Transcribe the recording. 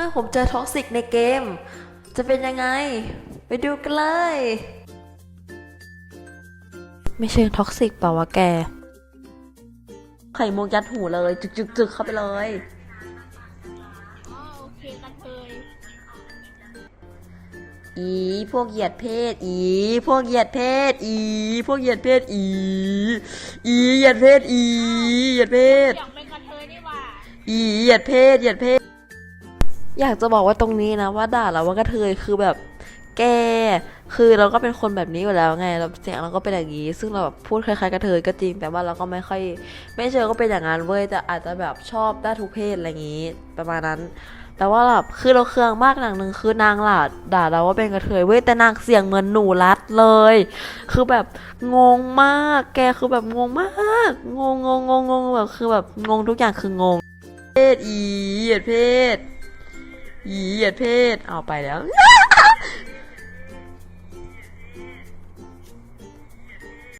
มื่อผมเจอท็อกซิกในเกม จะเป็นยังไง ไปดูกันเลย ไม่เชิงท็อกซิกเปล่าวะแก ไข่มุกยัดหูเลย จึกจึกจึกเข้าไปเลยอ๋อโอเคกระเทยอีพวกเหยียดเพศ อีพวกเหยียดเพศ อี พวกเหยียดเพศ อี อีเหยียดเพศ อีเหยียดเพศ อยากเป็นกระเทยนี่หว่า อีเหยียดเพศเหยียดเพศ อยากจะบอกว่าตรงนี้นะว่าด่าเราว่ากระเทยคือแบบแกคือเราก็เป็นคนแบบนี้อยู่แล้วไงเราเสียงเราก็เป็นอย่างนี้ ซึ่งเราแบบพูดคล้ายๆกระเทยก็จริง แต่ว่าเราก็ไม่ค่อย ไม่เชิงก็เป็นอย่างนั้นเว้ยแต่อาจจะแบบชอบได้ทุกเพศอะไรอย่างนี้ประมาณนั้น แต่ว่าแบบคือเราเคืองมากอย่างหนึ่งคือนางหลาดด่าเราว่าเป็นกระเทยเว้ยแต่นางเสียงเหมือนหนูรัดเลย คือแบบงงมาก แกคือแบบงงมากงงงงงงงแบบคือแบบงงทุกอย่างคืองง เพศอีเหยียดเพศ ยีเหยียดเพศเอาไปแล้ว